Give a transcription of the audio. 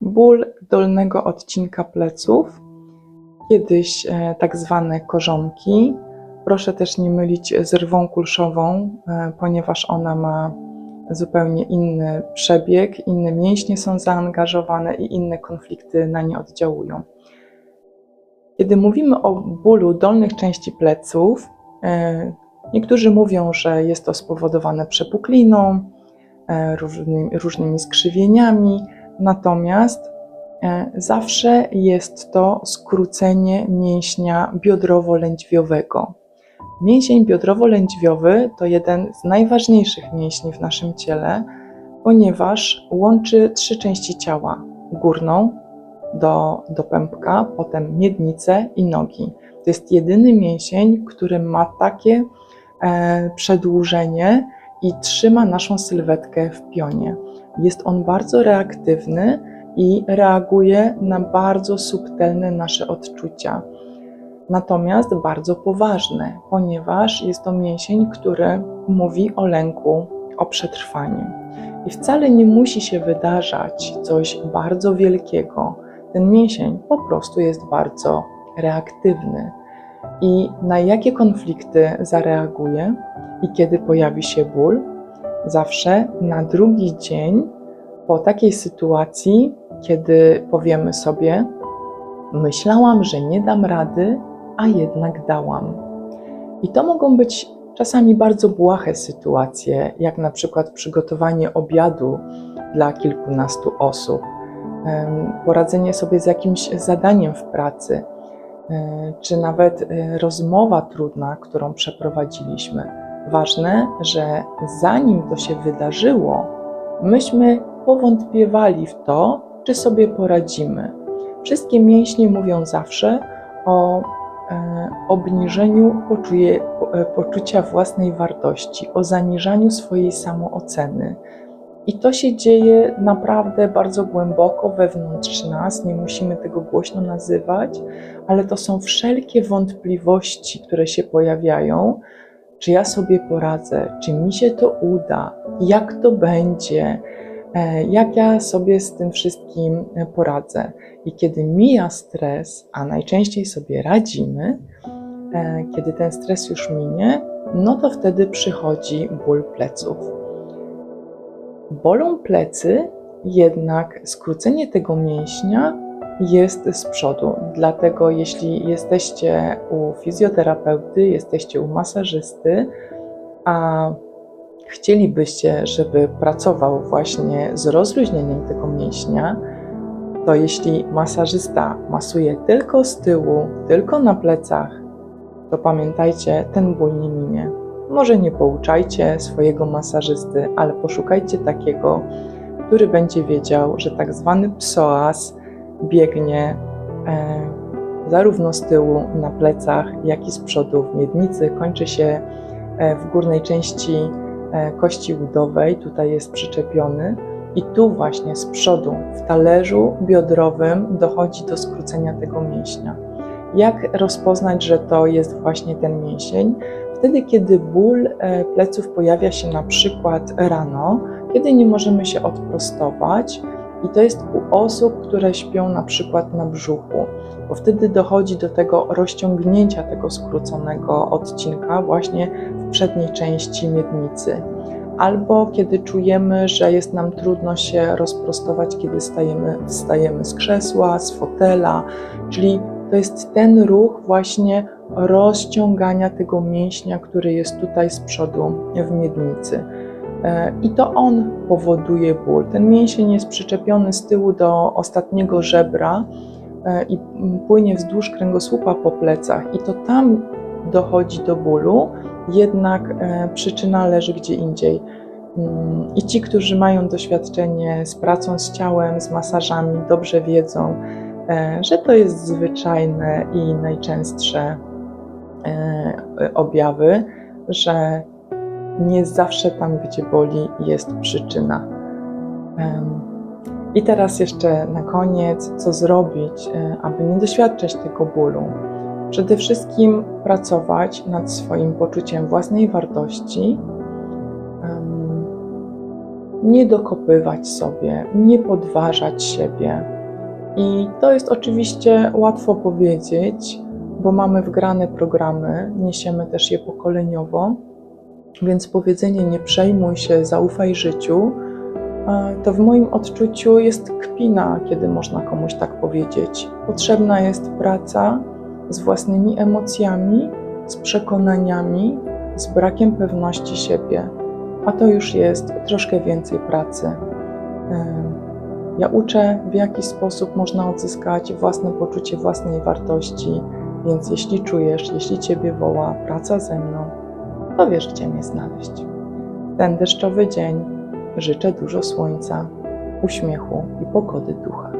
ból dolnego odcinka pleców, kiedyś e, tak zwane korzonki. Proszę też nie mylić z rwą kulszową, e, ponieważ ona ma zupełnie inny przebieg, inne mięśnie są zaangażowane i inne konflikty na nie oddziałują. Kiedy mówimy o bólu dolnych części pleców, e, niektórzy mówią, że jest to spowodowane przepukliną, różnymi, różnymi skrzywieniami, natomiast e, zawsze jest to skrócenie mięśnia biodrowo-lędźwiowego. Mięsień biodrowo-lędźwiowy to jeden z najważniejszych mięśni w naszym ciele, ponieważ łączy trzy części ciała: górną do, do pępka, potem miednicę i nogi. To jest jedyny mięsień, który ma takie e, przedłużenie i trzyma naszą sylwetkę w pionie. Jest on bardzo reaktywny i reaguje na bardzo subtelne nasze odczucia natomiast bardzo poważny, ponieważ jest to mięsień, który mówi o lęku, o przetrwaniu. I wcale nie musi się wydarzać coś bardzo wielkiego. Ten mięsień po prostu jest bardzo reaktywny. I na jakie konflikty zareaguje i kiedy pojawi się ból? Zawsze na drugi dzień po takiej sytuacji, kiedy powiemy sobie: Myślałam, że nie dam rady, a jednak dałam. I to mogą być czasami bardzo błahe sytuacje, jak na przykład przygotowanie obiadu dla kilkunastu osób, poradzenie sobie z jakimś zadaniem w pracy, czy nawet e, rozmowa trudna, którą przeprowadziliśmy. Ważne, że zanim to się wydarzyło, myśmy powątpiewali w to, czy sobie poradzimy. Wszystkie mięśnie mówią zawsze o E, obniżeniu poczuje, e, poczucia własnej wartości, o zaniżaniu swojej samooceny. I to się dzieje naprawdę bardzo głęboko wewnątrz nas, nie musimy tego głośno nazywać, ale to są wszelkie wątpliwości, które się pojawiają. Czy ja sobie poradzę, czy mi się to uda, jak to będzie, e, jak ja sobie z tym wszystkim poradzę. I kiedy mija stres, a najczęściej sobie radzimy, e, kiedy ten stres już minie, no to wtedy przychodzi ból pleców. Bolą plecy, jednak skrócenie tego mięśnia jest z przodu. Dlatego, jeśli jesteście u fizjoterapeuty, jesteście u masażysty, a chcielibyście, żeby pracował właśnie z rozluźnieniem tego mięśnia, to jeśli masażysta masuje tylko z tyłu, tylko na plecach, to pamiętajcie, ten ból nie minie. Może nie pouczajcie swojego masażysty, ale poszukajcie takiego, który będzie wiedział, że tak zwany psoas biegnie e, zarówno z tyłu na plecach, jak i z przodu w miednicy. Kończy się e, w górnej części e, kości udowej, tutaj jest przyczepiony i tu właśnie z przodu, w talerzu biodrowym, dochodzi do skrócenia tego mięśnia. Jak rozpoznać, że to jest właśnie ten mięsień? Wtedy, kiedy ból pleców pojawia się na przykład rano, kiedy nie możemy się odprostować, i to jest u osób, które śpią na przykład na brzuchu, bo wtedy dochodzi do tego rozciągnięcia tego skróconego odcinka właśnie w przedniej części miednicy albo kiedy czujemy, że jest nam trudno się rozprostować, kiedy stajemy, wstajemy z krzesła, z fotela, czyli to jest ten ruch właśnie rozciągania tego mięśnia, który jest tutaj z przodu w miednicy. E, I to on powoduje ból. Ten mięsień jest przyczepiony z tyłu do ostatniego żebra e, i płynie wzdłuż kręgosłupa po plecach, i to tam dochodzi do bólu jednak e, przyczyna leży gdzie indziej. Mm, I ci, którzy mają doświadczenie z pracą z ciałem, z masażami, dobrze wiedzą, że to jest zwyczajne i najczęstsze objawy, że nie zawsze tam, gdzie boli, jest przyczyna. I teraz jeszcze na koniec, co zrobić, aby nie doświadczać tego bólu. Przede wszystkim pracować nad swoim poczuciem własnej wartości, nie dokopywać sobie, nie podważać siebie. I to jest oczywiście łatwo powiedzieć, bo mamy wgrane programy, niesiemy też je pokoleniowo, więc powiedzenie nie przejmuj się, zaufaj życiu, to w moim odczuciu jest kpina, kiedy można komuś tak powiedzieć. Potrzebna jest praca z własnymi emocjami, z przekonaniami, z brakiem pewności siebie, a to już jest troszkę więcej pracy. Ja uczę, w jaki sposób można odzyskać własne poczucie własnej wartości, więc jeśli czujesz, jeśli Ciebie woła praca ze mną, to wiesz, gdzie mnie znaleźć. Ten deszczowy dzień życzę dużo słońca, uśmiechu i pogody ducha.